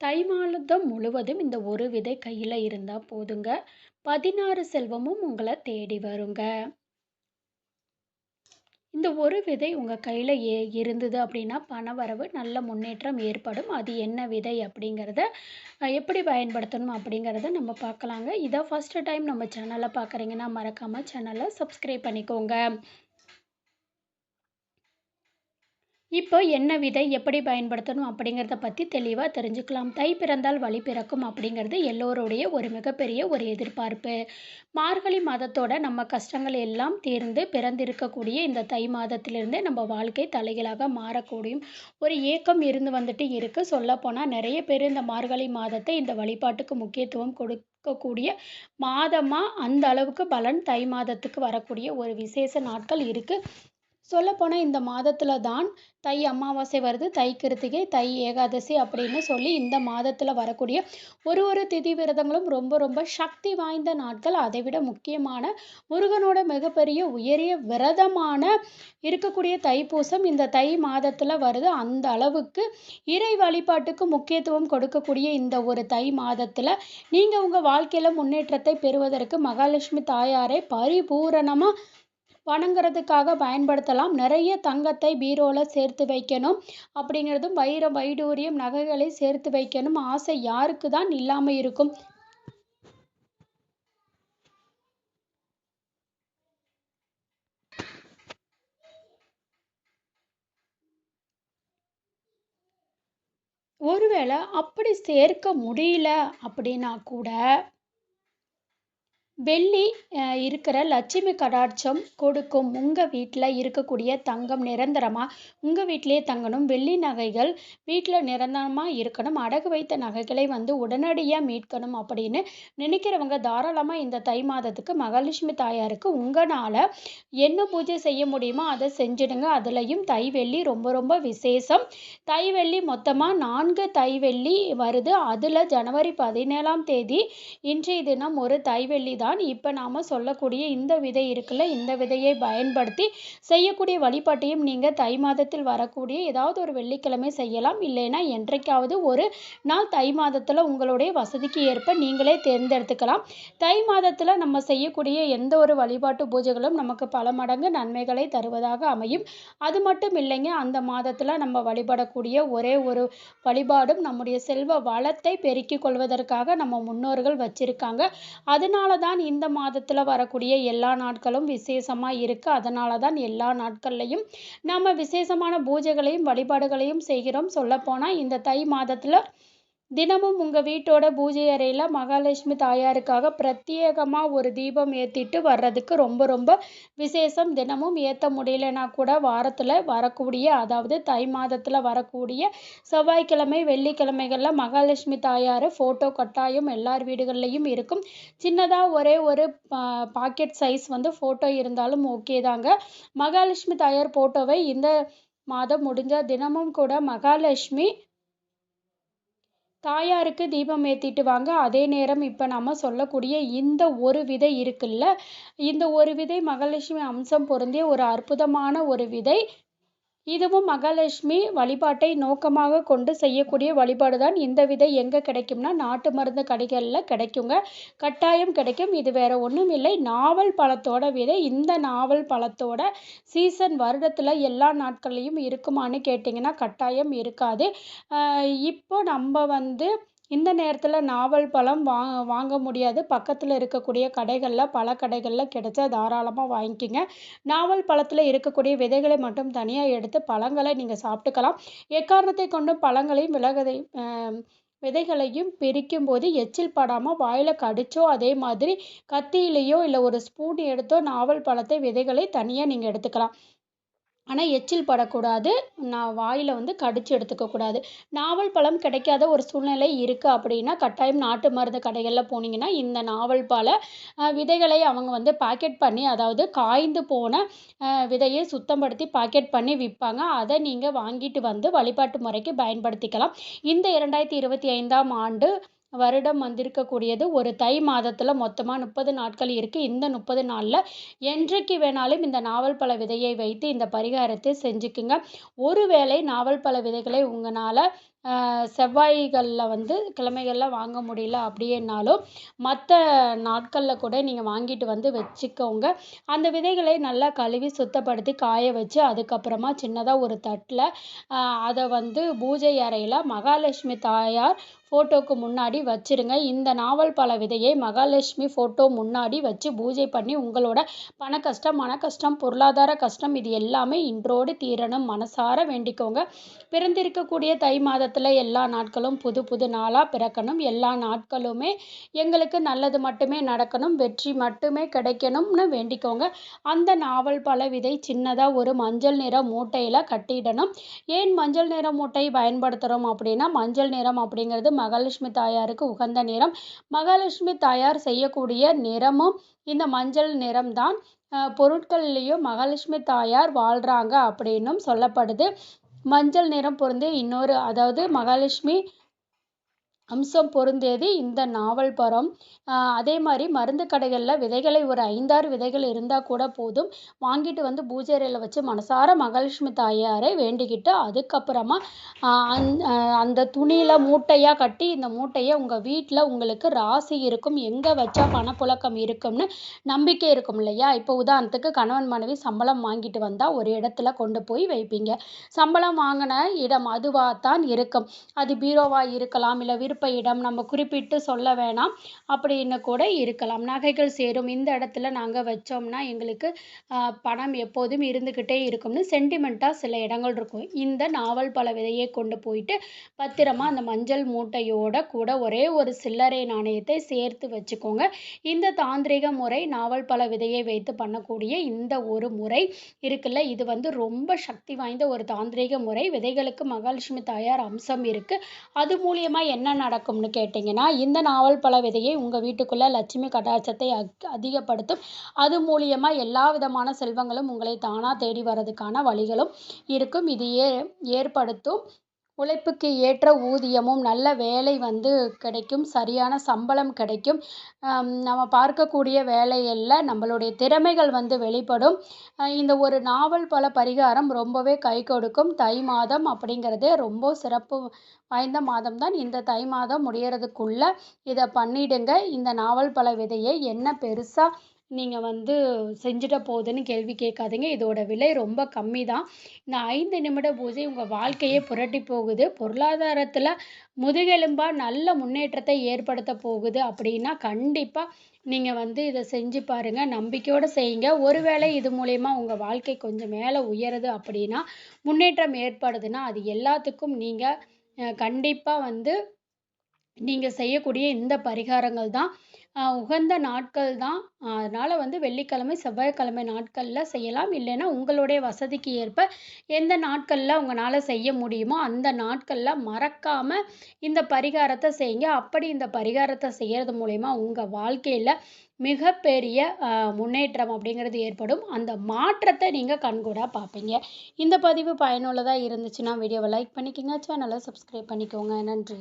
தை மாதம் முழுவதும் இந்த ஒரு விதை கையில் இருந்தால் போதுங்க. பதினாறு செல்வமும் உங்களை தேடி வருங்க. இந்த ஒரு விதை உங்கள் கையில் ஏ இருந்தது அப்படின்னா பணவரவு நல்ல முன்னேற்றம் ஏற்படும். அது என்ன விதை அப்படிங்கிறத எப்படி பயன்படுத்தணும் அப்படிங்கிறத நம்ம பார்க்கலாங்க. இதை ஃபஸ்ட்டு டைம் நம்ம சேனலை பார்க்குறீங்கன்னா மறக்காமல் சேனலை சப்ஸ்கிரைப் பண்ணிக்கோங்க. இப்போ என்ன விதை எப்படி பயன்படுத்தணும் அப்படிங்கிறத பற்றி தெளிவாக தெரிஞ்சுக்கலாம். தை பிறந்தால் வழி பிறக்கும் அப்படிங்கிறது எல்லோருடைய ஒரு மிகப்பெரிய ஒரு எதிர்பார்ப்பு. மார்கழி மாதத்தோட நம்ம கஷ்டங்கள் எல்லாம் தீர்ந்து பிறந்திருக்கக்கூடிய இந்த தை மாதத்திலிருந்தே நம்ம வாழ்க்கை தலைகளாக மாறக்கூடியும் ஒரு ஏக்கம் இருந்து வந்துட்டு இருக்குது சொல்லப்போனால் நிறைய பேர் இந்த மார்கழி மாதத்தை இந்த வழிபாட்டுக்கு முக்கியத்துவம் கொடுக்கக்கூடிய மாதமாக அந்த அளவுக்கு பலன் தை மாதத்துக்கு வரக்கூடிய ஒரு விசேஷ நாட்கள் இருக்குது சொல்லப்போனால் இந்த மாதத்தில் தான் தை அமாவாசை வருது தை கிருத்திகை தை ஏகாதசி அப்படின்னு சொல்லி இந்த மாதத்தில் வரக்கூடிய ஒரு ஒரு திதி விரதங்களும் ரொம்ப ரொம்ப சக்தி வாய்ந்த நாட்கள். அதை விட முக்கியமான முருகனோட மிகப்பெரிய உயரிய விரதமான இருக்கக்கூடிய தைப்பூசம் இந்த தை மாதத்தில் வருது. அந்த அளவுக்கு இறை வழிபாட்டுக்கு முக்கியத்துவம் கொடுக்கக்கூடிய இந்த ஒரு தை மாதத்தில் நீங்கள் உங்கள் வாழ்க்கையில் முன்னேற்றத்தை பெறுவதற்கு மகாலட்சுமி தாயாரை பரிபூரணமாக வணங்குறதுக்காக பயன்படுத்தலாம். நிறைய தங்கத்தை பீரோவில் சேர்த்து வைக்கணும். அப்படிங்கிறதும் வைரம் வைடூரியம் நகைகளை சேர்த்து வைக்கணும். ஆசை யாருக்கு தான் இல்லாமல் இருக்கும். ஒருவேளை அப்படி சேர்க்க முடியல அப்படின்னா கூட வெள்ளி இருக்கிற லட்சுமி கடாட்சம் கொடுக்கும் உங்கள் வீட்டில் இருக்கக்கூடிய தங்கம் நிரந்தரமாக உங்கள் வீட்டிலே தங்கணும். வெள்ளி நகைகள் வீட்டில் நிரந்தரமாக இருக்கணும். அடகு வைத்த நகைகளை வந்து உடனடியாக மீட்கணும் அப்படின்னு நினைக்கிறவங்க தாராளமாக இந்த தை மாதத்துக்கு மகாலட்சுமி தாயாருக்கு உங்களால் என்ன பூஜை செய்ய முடியுமோ அதை செஞ்சிடுங்க. அதுலேயும் தை வெள்ளி ரொம்ப ரொம்ப விசேஷம். தை வெள்ளி மொத்தமாக நான்கு தை வெள்ளி வருது. அதில் ஜனவரி பதினேழாம் தேதி இன்றைய தினம் ஒரு தை வெள்ளி தான். இப்போ நாம் சொல்லக்கூடிய இந்த விதை இருக்குல்ல இந்த விதையை பயன்படுத்தி செய்யக்கூடிய வழிபாட்டையும் நீங்கள் தை மாதத்தில் வரக்கூடிய ஏதாவது ஒரு வெள்ளிக்கிழமை செய்யலாம். இல்லைன்னா என்றைக்காவது ஒரு நாள் தை மாதத்தில் உங்களுடைய வசதிக்கு ஏற்ப நீங்களே தேர்ந்தெடுத்துக்கலாம். தை மாதத்தில் நம்ம செய்யக்கூடிய எந்த ஒரு வழிபாட்டு பூஜைகளும் நமக்கு பல மடங்கு நன்மைகளை தருவதாக அமையும். அது மட்டும் இல்லைங்க அந்த மாதத்தில் நம்ம வழிபடக்கூடிய ஒரே ஒரு வழிபாடும் நம்முடைய செல்வ வளத்தை பெருக்கிக் கொள்வதற்காக நம்ம முன்னோர்கள் வச்சிருக்காங்க. அதனால தான் இந்த மாதத்தில் வரக்கூடிய எல்லா நாட்களும் விசேஷமாக இருக்குது அதனால தான் எல்லா நாட்கள்லையும் நம்ம விசேஷமான பூஜைகளையும் வழிபாடுகளையும் செய்கிறோம். சொல்லப்போனால் இந்த தை மாதத்தில் தினமும் உங்கள் வீட்டோட பூஜை அறையில் மகாலட்சுமி தாயாருக்காக பிரத்யேகமாக ஒரு தீபம் ஏற்றிட்டு வர்றதுக்கு ரொம்ப ரொம்ப விசேஷம். தினமும் ஏற்ற முடியலனா கூட வாரத்தில் வரக்கூடிய அதாவது தை மாதத்தில் வரக்கூடிய செவ்வாய்க்கிழமை வெள்ளிக்கிழமைகளில் மகாலட்சுமி தாயார் ஃபோட்டோ கட்டாயம் எல்லார் வீடுகள்லையும் இருக்கும். சின்னதாக ஒரே ஒரு பாக்கெட் சைஸ் வந்து ஃபோட்டோ இருந்தாலும் ஓகே தாங்க. மகாலட்சுமி தாயார் ஃபோட்டோவை இந்த மாதம் முடிஞ்சால் தினமும் கூட மகாலட்சுமி தாயாருக்கு தீபம் ஏற்றிட்டு வாங்க. அதே நேரம் இப்போ நம்ம சொல்லக்கூடிய இந்த ஒரு விதை இருக்குல்ல? இந்த ஒரு விதை மகாலட்சுமி அம்சம் பொருந்திய ஒரு அற்புதமான ஒரு விதை இதுவும் மகாலட்சுமி வழிபாட்டை நோக்கமாக கொண்டு செய்யக்கூடிய வழிபாடு தான் இந்த விதை எங்கே கிடைக்கும்னா நாட்டு மருந்து கடைகளில் கிடைக்குங்க. கட்டாயம் கிடைக்கும். இது வேற ஒன்றும் இல்லை. நாவல் பழத்தோட விதை இந்த நாவல் பழத்தோட சீசன் வருடத்தில் எல்லா நாட்கள்லையும் இருக்குமான்னு கேட்டிங்கன்னா கட்டாயம் இருக்காது. இப்போ நம்ம வந்து இந்த நேரத்தில் நாவல் பழம் வா வாங்க முடியாது. பக்கத்தில் இருக்கக்கூடிய கடைகளில் பல கடைகளில் கிடைச்சா தாராளமாக வாங்கிக்கோங்க. நாவல் பழத்தில் இருக்கக்கூடிய விதைகளை மட்டும் தனியாக எடுத்து பழங்களை நீங்கள் சாப்பிட்டுக்கலாம். எக்காரணத்தை கொண்டும் பழங்களையும் விலகதை விதைகளையும் பிரிக்கும் போது எச்சில் படாமல் வாயில் கடிச்சோ அதே மாதிரி கத்தியிலையோ இல்லை ஒரு ஸ்பூன் எடுத்தோ நாவல் பழத்தை விதைகளை தனியாக நீங்கள் எடுத்துக்கலாம். ஆனால் எச்சில் படக்கூடாது. நான் வாயில் வந்து கடிச்சு எடுத்துக்கக்கூடாது நாவல் பழம் கிடைக்காத ஒரு சூழ்நிலை இருக்குது அப்படின்னா கட்டாயம் நாட்டு மருந்து கடைகளில் போனீங்கன்னா இந்த நாவல் பழ விதைகளை அவங்க வந்து பாக்கெட் பண்ணி அதாவது காய்ந்து போன விதையை சுத்தப்படுத்தி பாக்கெட் பண்ணி விற்பாங்க. அதை நீங்கள் வாங்கிட்டு வந்து வழிபாட்டு முறைக்கு பயன்படுத்திக்கலாம். இந்த இரண்டாயிரத்தி இருபத்தி ஐந்தாம் ஆண்டு வருடம் வந்திருக்கக்கூடியது. ஒரு தை மாதத்தில் மொத்தமாக முப்பது நாட்கள் இருக்குது இந்த முப்பது நாளில் என்றைக்கு வேணாலும் இந்த நாவல் பழ விதையை வைத்து இந்த பரிகாரத்தை செஞ்சுக்குங்க. ஒருவேளை நாவல் பழ விதைகளை உங்களால் செவ்வாய்களில் வந்து கிழமைகளில் வாங்க முடியல அப்படின்னாலும் மற்ற நாட்களில் கூட நீங்கள் வாங்கிட்டு வந்து வச்சுக்கோங்க. அந்த விதைகளை நல்லா கழுவி சுத்தப்படுத்தி காய வச்சு அதுக்கப்புறமா சின்னதாக ஒரு தட்டில் அதை வந்து பூஜை அறையில் மகாலட்சுமி தாயார் ஃபோட்டோவுக்கு முன்னாடி வச்சுருங்க. இந்த நாவல் பழ விதையை மகாலட்சுமி ஃபோட்டோ முன்னாடி வச்சு பூஜை பண்ணி உங்களோட பண கஷ்டம் மன கஷ்டம் பொருளாதார கஷ்டம் இது எல்லாமே இன்றோடு தீரணும். மனசார வேண்டிக்கோங்க. பிறந்திருக்கக்கூடிய தை மாதத்தை மாதத்தில் எல்லா நாட்களும் புது புது நாளாக பிறக்கணும். எல்லா நாட்களுமே எங்களுக்கு நல்லது மட்டுமே நடக்கணும். வெற்றி மட்டுமே கிடைக்கணும்னு வேண்டிக்கோங்க. அந்த நாவல் பழ விதை சின்னதாக ஒரு மஞ்சள் நிற மூட்டையில் கட்டிடணும். ஏன் மஞ்சள் நிற மூட்டை பயன்படுத்துகிறோம் அப்படின்னா மஞ்சள் நிறம் அப்படிங்கிறது மகாலட்சுமி தாயாருக்கு உகந்த நிறம். மகாலட்சுமி தாயார் செய்யக்கூடிய நிறமும் இந்த மஞ்சள் நிறம்தான். பொருட்கள்லேயும் மகாலட்சுமி தாயார் வாழ்கிறாங்க அப்படின்னும் சொல்லப்படுது. மஞ்சள் நிறம் பொருந்திய இன்னொரு அதாவது மகாலட்சுமி அம்சம் பொருந்தியது இந்த நாவல் பரம். அதே மாதிரி மருந்து கடைகளில் விதைகளை ஒரு ஐந்தாறு விதைகள் இருந்தால் கூட போதும். வாங்கிட்டு வந்து பூஜை அறையில் வச்சு மனசார மகாலட்சுமி தாயாரை வேண்டிக்கிட்டு அதுக்கப்புறமா அந் அந்த துணியில் மூட்டையாக கட்டி இந்த மூட்டையை உங்கள் வீட்டில் உங்களுக்கு ராசி இருக்கும். எங்கே வச்சா பணப்புழக்கம் இருக்கும்னு நம்பிக்கை இருக்கும் இல்லையா? இப்போ உதாரணத்துக்கு கணவன் மனைவி சம்பளம் வாங்கிட்டு வந்தால் ஒரு இடத்துல கொண்டு போய் வைப்பீங்க. சம்பளம் வாங்கின இடம் அதுவாக தான் இருக்கும். அது பீரோவாக இருக்கலாம் இல்லை விருப்ப இடம் நம்ம குறிப்பிட்டு சொல்ல வேணாம். அப்படின்னு கூட இருக்கலாம். நகைகள் சேரும். இந்த இடத்துல நாங்கள் வச்சோம்னா எங்களுக்கு பணம் எப்போதும் இருந்துக்கிட்டே இருக்கும்னு சென்டிமெண்ட்டாக சில இடங்கள் இருக்கும். இந்த நாவல் பழ விதையை கொண்டு போயிட்டு பத்திரமா அந்த மஞ்சள் மூட்டையோட கூட ஒரே ஒரு சில்லறை நாணயத்தை சேர்த்து வச்சுக்கோங்க. இந்த தாந்திரிக முறை நாவல் பழ விதையை வைத்து பண்ணக்கூடிய இந்த ஒரு முறை இருக்குல்ல இது வந்து ரொம்ப சக்தி வாய்ந்த ஒரு தாந்திரிக முறை. விதைகளுக்கு மகாலட்சுமி தாயார் அம்சம் இருக்குது அது மூலியமாக என்ன நடக்கும்னு கேட்டிங்கன்னா இந்த நாவல் பழ விதையை உங்கள் வீட்டுக்குள்ளே லட்சுமி கடாட்சத்தை அதிகப்படுத்தும். அது மூலியமாக எல்லா விதமான செல்வங்களும் உங்களை தானாக தேடி வர்றதுக்கான வழிகளும் இருக்கும். இது ஏ ஏற்படுத்தும். உழைப்புக்கு ஏற்ற ஊதியமும் நல்ல வேலை வந்து கிடைக்கும் சரியான சம்பளம் கிடைக்கும். நம்ம பார்க்கக்கூடிய வேலைகளில் நம்மளுடைய திறமைகள் வந்து வெளிப்படும். இந்த ஒரு நாவல் பல பரிகாரம் ரொம்பவே கை கொடுக்கும். தை மாதம் அப்படிங்கிறது ரொம்ப சிறப்பு வாய்ந்த மாதம் தான் இந்த தை மாதம் முடியறதுக்குள்ளே இதை பண்ணிடுங்க. இந்த நாவல் பழ விதையை என்ன பெருசாக நீங்கள் வந்து செஞ்சுட்ட போகுதுன்னு கேள்வி கேட்காதீங்க. இதோட விலை ரொம்ப கம்மி தான் இந்த ஐந்து நிமிட பூஜை உங்கள் வாழ்க்கையே புரட்டி போகுது. பொருளாதாரத்தில் முதுகெலும்பாக நல்ல முன்னேற்றத்தை ஏற்படுத்த போகுது அப்படின்னா கண்டிப்பாக நீங்கள் வந்து இதை செஞ்சு பாருங்கள் நம்பிக்கையோடு செய்யுங்க. ஒருவேளை இது மூலயமா உங்கள் வாழ்க்கை கொஞ்சம் மேலே உயருது அப்படின்னா முன்னேற்றம் ஏற்படுதுன்னா அது எல்லாத்துக்கும் நீங்கள் கண்டிப்பாக வந்து நீங்கள் செய்யக்கூடிய இந்த பரிகாரங்கள் தான். உகந்த நாட்கள் தான். அதனால் வந்து வெள்ளிக்கிழமை செவ்வாய்க்கிழமை நாட்களில் செய்யலாம். இல்லைன்னா உங்களுடைய வசதிக்கு ஏற்ப எந்த நாட்களில் உங்களால் செய்ய முடியுமோ அந்த நாட்களில் மறக்காமல் இந்த பரிகாரத்தை செய்யுங்க. அப்படி இந்த பரிகாரத்தை செய்கிறது மூலயமா உங்கள் வாழ்க்கையில் மிகப்பெரிய முன்னேற்றம் அப்படிங்கிறது ஏற்படும். அந்த மாற்றத்தை நீங்கள் கண்கூடாக பார்ப்பீங்க. இந்த பதிவு பயனுள்ளதாக இருந்துச்சுன்னா வீடியோவை லைக் பண்ணிக்கோங்க. சேனலை சப்ஸ்கிரைப் பண்ணிக்கோங்க. நன்றி.